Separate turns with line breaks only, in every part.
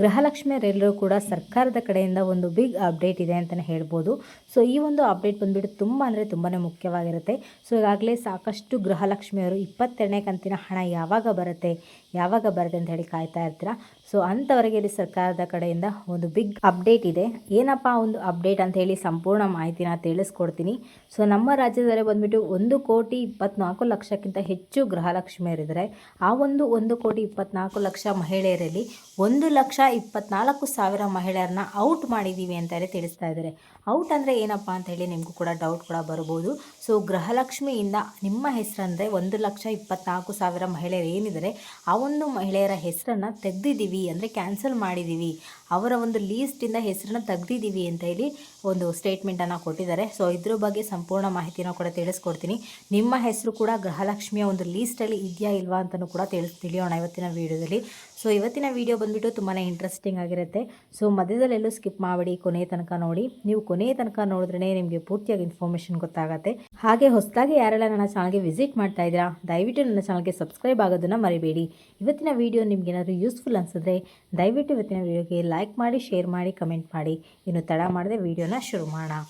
ಗೃಹಲಕ್ಷ್ಮಿಯರೆಲ್ಲರೂ ಕೂಡ ಸರ್ಕಾರದ ಕಡೆಯಿಂದ ಒಂದು ಬಿಗ್ ಅಪ್ಡೇಟ್ ಇದೆ ಅಂತಲೇ ಹೇಳ್ಬೋದು. ಸೊ ಈ ಒಂದು ಅಪ್ಡೇಟ್ ಬಂದುಬಿಟ್ಟು ತುಂಬ ಅಂದರೆ ತುಂಬಾ ಮುಖ್ಯವಾಗಿರುತ್ತೆ. ಸೊ ಈಗಾಗಲೇ ಸಾಕಷ್ಟು ಗೃಹಲಕ್ಷ್ಮಿಯವರು ಇಪ್ಪತ್ತೆರಡನೇ ಕಂತಿನ ಹಣ ಯಾವಾಗ ಬರುತ್ತೆ ಯಾವಾಗ ಬರುತ್ತೆ ಅಂತ ಹೇಳಿ ಕಾಯ್ತಾ ಇರ್ತೀರಾ? ಸೊ ಅಂಥವರಿಗೆ ಇಲ್ಲಿ ಸರ್ಕಾರದ ಕಡೆಯಿಂದ ಒಂದು ಬಿಗ್ ಅಪ್ಡೇಟ್ ಇದೆ. ಏನಪ್ಪ ಒಂದು ಅಪ್ಡೇಟ್ ಅಂತ ಹೇಳಿ ಸಂಪೂರ್ಣ ಮಾಹಿತಿನ ತಿಳಿಸ್ಕೊಡ್ತೀನಿ. ಸೊ ನಮ್ಮ ರಾಜ್ಯದಲ್ಲಿ ಬಂದುಬಿಟ್ಟು ಒಂದು ಕೋಟಿ ಇಪ್ಪತ್ನಾಲ್ಕು ಲಕ್ಷಕ್ಕಿಂತ ಹೆಚ್ಚು ಗೃಹಲಕ್ಷ್ಮಿಯರಿದ್ದಾರೆ. ಆ ಒಂದು ಒಂದು ಕೋಟಿ ಇಪ್ಪತ್ನಾಲ್ಕು ಲಕ್ಷ ಮಹಿಳೆಯರಲ್ಲಿ ಒಂದು ಲಕ್ಷ ಇಪ್ಪತ್ನಾಲ್ಕು ಸಾವಿರ ಮಹಿಳೆಯರನ್ನ ಔಟ್ ಮಾಡಿದ್ದೀವಿ ಅಂತಾರೆ ತಿಳಿಸ್ತಾ ಇದ್ದಾರೆ. ಔಟ್ ಅಂದರೆ ಏನಪ್ಪ ಅಂತ ಹೇಳಿ ನಿಮಗೂ ಕೂಡ ಡೌಟ್ ಕೂಡ ಬರ್ಬೋದು. ಸೊ ಗೃಹಲಕ್ಷ್ಮಿಯಿಂದ ನಿಮ್ಮ ಹೆಸರಂದರೆ ಒಂದು ಲಕ್ಷ ಇಪ್ಪತ್ನಾಲ್ಕು ಸಾವಿರ ಮಹಿಳೆಯರು ಏನಿದ್ದಾರೆ, ಆ ಒಂದು ಮಹಿಳೆಯರ ಹೆಸರನ್ನು ತೆಗೆದಿದ್ದೀವಿ ಅಂದರೆ ಕ್ಯಾನ್ಸಲ್ ಮಾಡಿದ್ದೀವಿ. ಅವರ ಒಂದು ಲೀಸ್ಟಿಂದ ಹೆಸರನ್ನ ತೆಗ್ದಿದ್ದೀವಿ ಅಂತ ಹೇಳಿ ಒಂದು ಸ್ಟೇಟ್ಮೆಂಟನ್ನು ಕೊಟ್ಟಿದ್ದಾರೆ. ಸೊ ಇದ್ರ ಬಗ್ಗೆ ಸಂಪೂರ್ಣ ಮಾಹಿತಿನ ಕೂಡ ತಿಳಿಸ್ಕೊಡ್ತೀನಿ. ನಿಮ್ಮ ಹೆಸರು ಕೂಡ ಗೃಹಲಕ್ಷ್ಮಿಯ ಒಂದು ಲೀಸ್ಟಲ್ಲಿ ಇದೆಯಾ ಇಲ್ವಾ ಅಂತಲೂ ಕೂಡ ತಿಳಿಸ್ ತಿಳಿಯೋಣ ಇವತ್ತಿನ ವೀಡಿಯೋದಲ್ಲಿ ಸೊ ಇವತ್ತಿನ ವೀಡಿಯೋ ಬಂದುಬಿಟ್ಟು ತುಂಬಾ ಇಂಟ್ರೆಸ್ಟಿಂಗ್ ಆಗಿರುತ್ತೆ. ಸೊ ಮಧ್ಯದಲ್ಲೆಲ್ಲೂ ಸ್ಕಿಪ್ ಮಾಡಿ ಕೊನೆಯ ತನಕ ನೋಡಿ. ನೀವು ಕೊನೆಯ ತನಕ ನೋಡಿದ್ರೆ ನಿಮಗೆ ಪೂರ್ತಿಯಾಗಿ ಇನ್ಫಾರ್ಮೇಷನ್ ಗೊತ್ತಾಗುತ್ತೆ. ಹಾಗೆ ಹೊಸದಾಗಿ ಯಾರೆಲ್ಲ ನನ್ನ ಚಾನಲ್ಗೆ ವಿಸಿಟ್ ಮಾಡ್ತಾ ಇದ್ದೀರಾ, ದಯವಿಟ್ಟು ನನ್ನ ಚಾನಲ್ಗೆ ಸಬ್ಸ್ಕ್ರೈಬ್ ಆಗೋದನ್ನು ಮರಿಬೇಡಿ. ಇವತ್ತಿನ ವೀಡಿಯೋ ನಿಮ್ಗೆ ಏನಾದರೂ ಯೂಸ್ಫುಲ್ ಅನಿಸಿದ್ರೆ ದಯವಿಟ್ಟು ಇವತ್ತಿನ ವೀಡಿಯೋಗೆ ಲೈಕ್ ಮಾಡಿ ಶೇರ್ ಮಾಡಿ ಕಮೆಂಟ್ ಮಾಡಿ. ಇನ್ನು ತಡ ಮಾಡದೆ ವೀಡಿಯೋನ ಶುರು ಮಾಡೋಣ.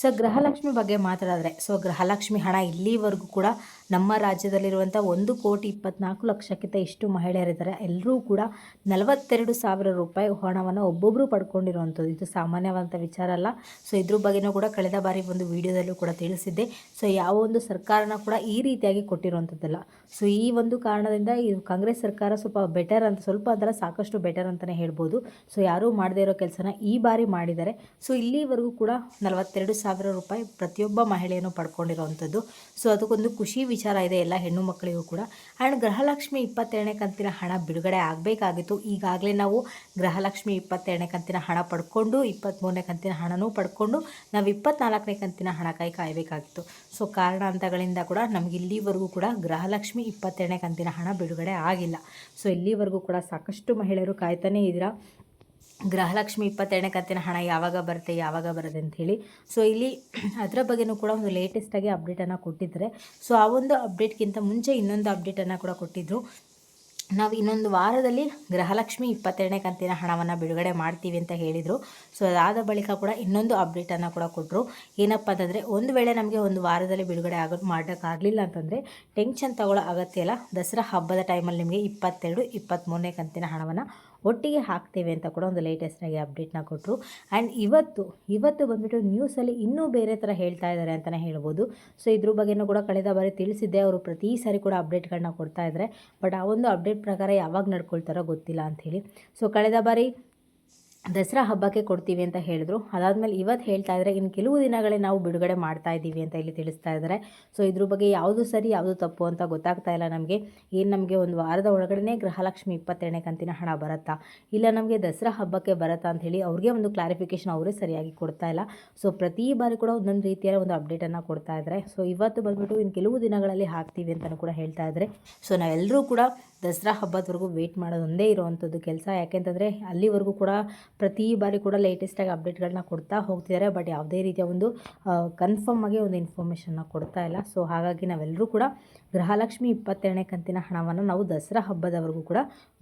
ಸೊ ಗೃಹಲಕ್ಷ್ಮಿ ಬಗ್ಗೆ ಮಾತಾಡಿದ್ರೆ ಸೊ ಗೃಹಲಕ್ಷ್ಮಿ ಹಣ ಇಲ್ಲಿವರೆಗೂ ಕೂಡ ನಮ್ಮ ರಾಜ್ಯದಲ್ಲಿರುವಂಥ ಒಂದು ಕೋಟಿ ಇಪ್ಪತ್ನಾಲ್ಕು ಲಕ್ಷಕ್ಕಿಂತ ಇಷ್ಟು ಮಹಿಳೆಯರಿದ್ದಾರೆ. ಎಲ್ಲರೂ ಕೂಡ ನಲವತ್ತೆರಡು ಸಾವಿರ ರೂಪಾಯಿ ಹಣವನ್ನು ಒಬ್ಬೊಬ್ಬರು ಪಡ್ಕೊಂಡಿರುವಂಥದ್ದು. ಇದು ಸಾಮಾನ್ಯವಾದಂಥ ವಿಚಾರ ಅಲ್ಲ. ಸೊ, ಇದ್ರ ಬಗ್ಗೆನೂ ಕೂಡ ಕಳೆದ ಬಾರಿ ಒಂದು ವಿಡಿಯೋದಲ್ಲೂ ಕೂಡ ತಿಳಿಸಿದ್ದೆ. ಸೊ, ಯಾವ ಒಂದು ಸರ್ಕಾರನ ಕೂಡ ಈ ರೀತಿಯಾಗಿ ಕೊಟ್ಟಿರುವಂಥದ್ದಲ್ಲ. ಸೊ, ಈ ಒಂದು ಕಾರಣದಿಂದ ಈ ಕಾಂಗ್ರೆಸ್ ಸರ್ಕಾರ ಸ್ವಲ್ಪ ಬೆಟರ್ ಅಂತ, ಸ್ವಲ್ಪ ಅದರ ಸಾಕಷ್ಟು ಬೆಟರ್ ಅಂತಲೇ ಹೇಳ್ಬೋದು. ಸೊ, ಯಾರೂ ಮಾಡದೇ ಇರೋ ಕೆಲಸನ ಈ ಬಾರಿ ಮಾಡಿದ್ದಾರೆ. ಸೊ, ಇಲ್ಲಿವರೆಗೂ ಕೂಡ ನಲವತ್ತೆರಡು ಸಾವಿರ ರೂಪಾಯಿ ಪ್ರತಿಯೊಬ್ಬ ಮಹಿಳೆಯನ್ನು ಪಡ್ಕೊಂಡಿರುವಂಥದ್ದು. ಸೊ, ಅದಕ್ಕೊಂದು ಖುಷಿ ವಿಚಾರ ಇದೆ ಎಲ್ಲ ಹೆಣ್ಣು ಮಕ್ಕಳಿಗೂ ಕೂಡ. ಆ್ಯಂಡ್ ಗೃಹಲಕ್ಷ್ಮಿ ಇಪ್ಪತ್ತೆರಡನೇ ಕಂತಿನ ಹಣ ಬಿಡುಗಡೆ ಆಗಬೇಕಾಗಿತ್ತು. ಈಗಾಗಲೇ ನಾವು ಗೃಹಲಕ್ಷ್ಮಿ ಇಪ್ಪತ್ತೆರಡನೇ ಕಂತಿನ ಹಣ ಪಡ್ಕೊಂಡು ಇಪ್ಪತ್ತ್ಮೂರನೇ ಕಂತಿನ ಹಣನೂ ಪಡ್ಕೊಂಡು, ನಾವು ಇಪ್ಪತ್ತ್ನಾಲ್ಕನೇ ಕಂತಿನ ಹಣ ಕೈ ಕಾಯಬೇಕಾಗಿತ್ತು. ಸೊ ಕಾರಣಾಂತಗಳಿಂದ ಕೂಡ ನಮಗೆ ಇಲ್ಲಿವರೆಗೂ ಕೂಡ ಗೃಹಲಕ್ಷ್ಮಿ ಇಪ್ಪತ್ತೆರಡನೇ ಕಂತಿನ ಹಣ ಬಿಡುಗಡೆ ಆಗಿಲ್ಲ. ಸೊ ಇಲ್ಲಿವರೆಗೂ ಕೂಡ ಸಾಕಷ್ಟು ಮಹಿಳೆಯರು ಕಾಯ್ತಾನೇ ಇದ್ದೀರಾ? ಗೃಹಲಕ್ಷ್ಮಿ ಇಪ್ಪತ್ತೆರಡನೇ ಕಂತಿನ ಹಣ ಯಾವಾಗ ಬರುತ್ತೆ ಯಾವಾಗ ಬರುತ್ತೆ ಹೇಳಿ. ಸೊ ಇಲ್ಲಿ ಅದರ ಬಗ್ಗೆನೂ ಕೂಡ ಒಂದು ಲೇಟೆಸ್ಟಾಗಿ ಅಪ್ಡೇಟನ್ನು ಕೊಟ್ಟಿದ್ದಾರೆ. ಸೊ ಆ ಒಂದು ಅಪ್ಡೇಟ್ಗಿಂತ ಮುಂಚೆ ಇನ್ನೊಂದು ಅಪ್ಡೇಟನ್ನು ಕೂಡ ಕೊಟ್ಟಿದ್ದರು ನಾವು ಇನ್ನೊಂದು ವಾರದಲ್ಲಿ ಗೃಹಲಕ್ಷ್ಮಿ ಇಪ್ಪತ್ತೆರಡನೇ ಕಂತಿನ ಹಣವನ್ನು ಬಿಡುಗಡೆ ಮಾಡ್ತೀವಿ ಅಂತ ಹೇಳಿದರು. ಸೊ ಅದಾದ ಬಳಿಕ ಕೂಡ ಇನ್ನೊಂದು ಅಪ್ಡೇಟನ್ನು ಕೂಡ ಕೊಟ್ಟರು ಏನಪ್ಪ ಅಂತಂದರೆ, ಒಂದು ವೇಳೆ ನಮಗೆ ಒಂದು ವಾರದಲ್ಲಿ ಬಿಡುಗಡೆ ಆಗೋ ಮಾಡೋಕ್ಕಾಗಲಿಲ್ಲ ಅಂತಂದರೆ ಟೆನ್ಷನ್ ತಗೊಳ್ಳೋ ಅಗತ್ಯ ಇಲ್ಲ. ದಸರಾ ಹಬ್ಬದ ಟೈಮಲ್ಲಿ ನಿಮಗೆ ಇಪ್ಪತ್ತೆರಡು ಇಪ್ಪತ್ತ್ಮೂರನೇ ಕಂತಿನ ಹಣವನ್ನು ಒಟ್ಟಿಗೆ ಹಾಕ್ತೇವೆ ಅಂತ ಕೂಡ ಒಂದು ಲೇಟೆಸ್ಟಾಗಿ ಅಪ್ಡೇಟ್ನ ಕೊಟ್ಟರು ಆ್ಯಂಡ್ ಇವತ್ತು ಇವತ್ತು ಬಂದುಬಿಟ್ಟು ನ್ಯೂಸಲ್ಲಿ ಇನ್ನೂ ಬೇರೆ ಥರ ಹೇಳ್ತಾ ಇದ್ದಾರೆ ಅಂತಲೇ ಹೇಳ್ಬೋದು. ಸೊ ಇದ್ರ ಬಗ್ಗೆನೂ ಕೂಡ ಕಳೆದ ಬಾರಿ ತಿಳಿಸಿದ್ದೆ. ಅವರು ಪ್ರತಿ ಸಾರಿ ಕೂಡ ಅಪ್ಡೇಟ್ಗಳನ್ನ ಕೊಡ್ತಾ ಇದ್ದಾರೆ ಬಟ್ ಆ ಒಂದು ಅಪ್ಡೇಟ್ ಪ್ರಕಾರ ಯಾವಾಗ ನಡ್ಕೊಳ್ತಾರೋ ಗೊತ್ತಿಲ್ಲ ಅಂಥೇಳಿ ಸೊ ಕಳೆದ ಬಾರಿ ದಸರಾ ಹಬ್ಬಕ್ಕೆ ಕೊಡ್ತೀವಿ ಅಂತ ಹೇಳಿದ್ರು. ಅದಾದಮೇಲೆ ಇವತ್ತು ಹೇಳ್ತಾ ಇದ್ದಾರೆ ಇನ್ನು ಕೆಲವು ದಿನಗಳೇ ನಾವು ಬಿಡುಗಡೆ ಮಾಡ್ತಾ ಇದ್ದೀವಿ ಅಂತ ಇಲ್ಲಿ ತಿಳಿಸ್ತಾ ಇದ್ದಾರೆ. ಸೊ ಇದ್ರ ಬಗ್ಗೆ ಯಾವುದು ಸರಿ, ಯಾವುದು ತಪ್ಪು ಅಂತ ಗೊತ್ತಾಗ್ತಾ ಇಲ್ಲ ನಮಗೆ. ಏನು ನಮಗೆ ಒಂದು ವಾರದ ಒಳಗಡೆ ಗೃಹಲಕ್ಷ್ಮಿ ಇಪ್ಪತ್ತೆರಡನೇ ಕಂತಿನ ಹಣ ಬರುತ್ತಾ? ಇಲ್ಲ ನಮಗೆ ದಸರಾ ಹಬ್ಬಕ್ಕೆ ಬರುತ್ತಾ ಅಂತ ಹೇಳಿ ಅವ್ರಿಗೆ ಒಂದು ಕ್ಲಾರಿಫಿಕೇಷನ್ ಅವರೇ ಸರಿಯಾಗಿ ಕೊಡ್ತಾ ಇಲ್ಲ. ಸೊ ಪ್ರತಿ ಬಾರಿ ಕೂಡ ಒಂದೊಂದು ರೀತಿಯ ಒಂದು ಅಪ್ಡೇಟನ್ನು ಕೊಡ್ತಾ ಇದ್ದಾರೆ. ಸೊ ಇವತ್ತು ಬಂದುಬಿಟ್ಟು ಇನ್ನು ಕೆಲವು ದಿನಗಳಲ್ಲಿ ಹಾಕ್ತೀವಿ ಅಂತಲೂ ಕೂಡ ಹೇಳ್ತಾ ಇದ್ದಾರೆ. ಸೊ ನಾವೆಲ್ಲರೂ ಕೂಡ ದಸರಾ ಹಬ್ಬದವರೆಗೂ ವೆಯ್ಟ್ ಮಾಡೋದೊಂದೇ ಇರುವಂಥದ್ದು ಕೆಲಸ. ಯಾಕೆಂತಂದರೆ ಅಲ್ಲಿವರೆಗೂ ಕೂಡ ಪ್ರತಿ ಬಾರಿ ಕೂಡ ಲೇಟೆಸ್ಟಾಗಿ ಅಪ್ಡೇಟ್ಗಳನ್ನ ಕೊಡ್ತಾ ಹೋಗ್ತಿದ್ದಾರೆ. ಬಟ್ ಯಾವುದೇ ರೀತಿಯ ಒಂದು ಕನ್ಫರ್ಮ್ ಆಗಿ ಒಂದು ಇನ್ಫಾರ್ಮೇಷನ್ನ ಕೊಡ್ತಾ ಇಲ್ಲ. ಸೊ ಹಾಗಾಗಿ ನಾವೆಲ್ಲರೂ ಕೂಡ ಗೃಹಲಕ್ಷ್ಮಿ ಇಪ್ಪತ್ತೆರಡನೇ ಕಂತಿನ ಹಣವನ್ನು ನಾವು ದಸರಾ ಹಬ್ಬದವರೆಗೂ ಕೂಡ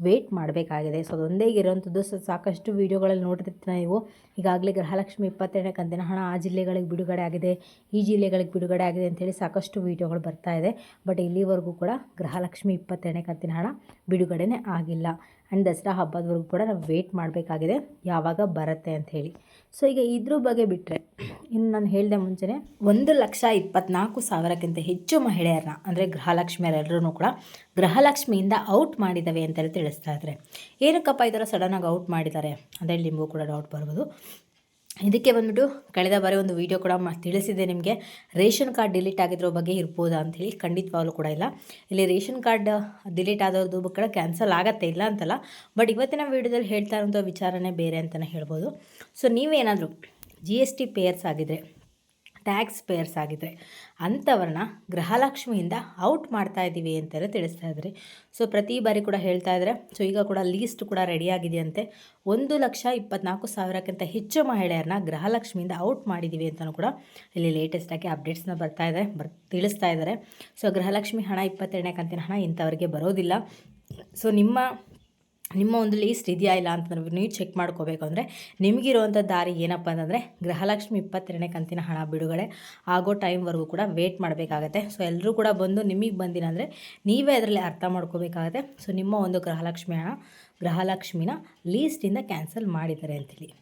ವೇಟ್ ಮಾಡಬೇಕಾಗಿದೆ. ಸೊ ಅದೊಂದೇ ಇರುವಂಥದ್ದು. ಸೊ ಸಾಕಷ್ಟು ವೀಡಿಯೋಗಳಲ್ಲಿ ನೋಡಿರ್ತೀರ ನೀವು. ಈಗಾಗಲೇ ಗೃಹಲಕ್ಷ್ಮಿ ಇಪ್ಪತ್ತೆರಡನೇ ಕಂತಿನ ಹಣ ಆ ಜಿಲ್ಲೆಗಳಿಗೆ ಬಿಡುಗಡೆ ಆಗಿದೆ, ಈ ಜಿಲ್ಲೆಗಳಿಗೆ ಬಿಡುಗಡೆ ಆಗಿದೆ ಅಂತೇಳಿ ಸಾಕಷ್ಟು ವೀಡಿಯೋಗಳು ಬರ್ತಾ ಇದೆ. ಬಟ್ ಇಲ್ಲಿವರೆಗೂ ಕೂಡ ಗೃಹಲಕ್ಷ್ಮಿ ಇಪ್ಪತ್ತೆರಡನೇ ಕಂತಿನ ಹಣ ಬಿಡುಗಡೆನೇ ಆಗಿಲ್ಲ. ಆ್ಯಂಡ್ ದಸರಾ ಹಬ್ಬದವರೆಗೂ ಕೂಡ ನಾವು ವೇಟ್ ಮಾಡಬೇಕಾಗಿದೆ. ಯಾವಾಗ ಬರುತ್ತೆ ಅಂತ ಹೇಳಿ. ಸೊ ಈಗ ಇದ್ರ ಬಗ್ಗೆ ಬಿಟ್ಟರೆ ಇನ್ನು ನಾನು ಹೇಳಿದೆ ಮುಂಚೆನೇ, ಒಂದು ಲಕ್ಷ ಇಪ್ಪತ್ನಾಲ್ಕು ಸಾವಿರಕ್ಕಿಂತ ಹೆಚ್ಚು ಮಹಿಳೆಯರನ್ನ ಅಂದರೆ ಗೃಹಲಕ್ಷ್ಮಿಯರೆಲ್ಲರೂ ಕೂಡ ಗೃಹಲಕ್ಷ್ಮಿಯಿಂದ ಔಟ್ ಮಾಡಿದ್ದಾವೆ ಅಂತೇಳಿ ತಿಳಿಸ್ತಾ ಇದ್ದಾರೆ ಏನಕ್ಕಪ್ಪ ಈ ಥರ ಸಡನ್ನಾಗಿ ಔಟ್ ಮಾಡಿದ್ದಾರೆ ಅಂತೇಳಿ ನಿಮಗೂ ಕೂಡ ಡೌಟ್ ಬರ್ಬೋದು. ಇದಕ್ಕೆ ಬಂದ್ಬಿಟ್ಟು ಕಳೆದ ಬಾರಿ ಒಂದು ವಿಡಿಯೋ ಕೂಡ ತಿಳಿಸಿದೆ ನಿಮಗೆ. ರೇಷನ್ ಕಾರ್ಡ್ ಡಿಲೀಟ್ ಆಗಿರೋ ಬಗ್ಗೆ ಇರ್ಬೋದಾ ಅಂಥೇಳಿ ಖಂಡಿತವಾಗ್ಲೂ ಕೂಡ ಇಲ್ಲ. ಇಲ್ಲಿ ರೇಷನ್ ಕಾರ್ಡ್ ಡಿಲೀಟ್ ಆದವ್ರದ್ದು ಕೂಡ ಕ್ಯಾನ್ಸಲ್ ಆಗತ್ತೆ ಇಲ್ಲ ಅಂತಲ್ಲ. ಬಟ್ ಇವತ್ತಿನ ವೀಡಿಯೋದಲ್ಲಿ ಹೇಳ್ತಾ ಇರೋಂಥ ವಿಚಾರನೇ ಬೇರೆ ಅಂತಲೇ ಹೇಳ್ಬೋದು. ಸೊ ನೀವೇನಾದರೂ ಜಿ ಎಸ್ ಟಿ ಪೇಯರ್ಸ್ ಆಗಿದ್ದರೆ ಟ್ಯಾಕ್ಸ್ ಪೇಯರ್ಸ್ ಆಗಿದ್ದರೆ ಅಂಥವ್ರನ್ನ ಗೃಹಲಕ್ಷ್ಮಿಯಿಂದ ಔಟ್ ಮಾಡ್ತಾ ಇದ್ದೀವಿ ಅಂತೆಲ್ಲ ತಿಳಿಸ್ತಾ ಇದ್ದಾರೆ ಸೊ ಪ್ರತಿ ಬಾರಿ ಕೂಡ ಹೇಳ್ತಾ ಇದ್ದಾರೆ ಸೊ ಈಗ ಕೂಡ ಲೀಸ್ಟ್ ಕೂಡ ರೆಡಿಯಾಗಿದೆಯಂತೆ ಒಂದು ಲಕ್ಷ ಇಪ್ಪತ್ನಾಲ್ಕು ಸಾವಿರಕ್ಕಿಂತ ಹೆಚ್ಚು ಮಹಿಳೆಯರನ್ನ ಗೃಹಲಕ್ಷ್ಮಿಯಿಂದ ಔಟ್ ಮಾಡಿದ್ದೀವಿ ಅಂತಲೂ ಕೂಡ ಇಲ್ಲಿ ಲೇಟೆಸ್ಟಾಗಿ ಅಪ್ಡೇಟ್ಸ್ನ ಬರ್ತಾ ಇದೆ, ಬರ್, ತಿಳಿಸ್ತಾ ಇದ್ದಾರೆ ಸೊ ಗೃಹಲಕ್ಷ್ಮಿ ಹಣ ಇಪ್ಪತ್ತೆರಡನೇ ಕಂತಿನ ಹಣ ಇಂಥವ್ರಿಗೆ ಬರೋದಿಲ್ಲ. ಸೊ ನಿಮ್ಮ ನಿಮ್ಮ ಒಂದು ಲೀಸ್ಟ್ ಇದೆಯಾ ಇಲ್ಲ ಅಂತಂದ್ರೆ ನೀವು ಚೆಕ್ ಮಾಡ್ಕೋಬೇಕು ಅಂದರೆ ನಿಮಗಿರುವಂಥ ದಾರಿ ಏನಪ್ಪ ಅಂತಂದರೆ ಗೃಹಲಕ್ಷ್ಮಿ ಇಪ್ಪತ್ತೆರಡನೇ ಕಂತಿನ ಹಣ ಬಿಡುಗಡೆ ಆಗೋ ಟೈಮ್ವರೆಗೂ ಕೂಡ ವೇಟ್ ಮಾಡಬೇಕಾಗತ್ತೆ. ಸೊ ಎಲ್ಲರೂ ಕೂಡ ಬಂದು ನಿಮಗೆ ಬಂದಿಲ್ಲ ಅಂದರೆ ನೀವೇ ಅದರಲ್ಲಿ ಅರ್ಥ ಮಾಡ್ಕೋಬೇಕಾಗತ್ತೆ. ಸೊ ನಿಮ್ಮ ಒಂದು ಗೃಹಲಕ್ಷ್ಮಿ ಹಣ ಗೃಹಲಕ್ಷ್ಮಿನ ಲೀಸ್ಟಿಂದ ಕ್ಯಾನ್ಸಲ್ ಮಾಡಿದ್ದಾರೆ ಅಂತೇಳಿ.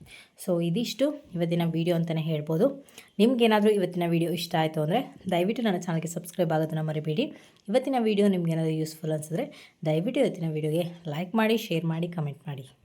ಸೊ, ಇದಿಷ್ಟು ಇವತ್ತಿನ ವೀಡಿಯೋ ಅಂತಲೇ ಹೇಳ್ಬೋದು. ನಿಮಗೇನಾದರೂ ಇವತ್ತಿನ ವೀಡಿಯೋ ಇಷ್ಟ ಆಯಿತು ಅಂದರೆ ದಯವಿಟ್ಟು ನನ್ನ ಚಾನಲ್ಗೆ ಸಬ್ಸ್ಕ್ರೈಬ್ ಆಗೋದನ್ನು ಮರಿಬೇಡಿ. ಇವತ್ತಿನ ವೀಡಿಯೋ ನಿಮಗೇನಾದರೂ ಯೂಸ್ಫುಲ್ ಅನಿಸಿದ್ರೆ ದಯವಿಟ್ಟು ಇವತ್ತಿನ ವೀಡಿಯೋಗೆ ಲೈಕ್ ಮಾಡಿ, ಶೇರ್ ಮಾಡಿ, ಕಮೆಂಟ್ ಮಾಡಿ.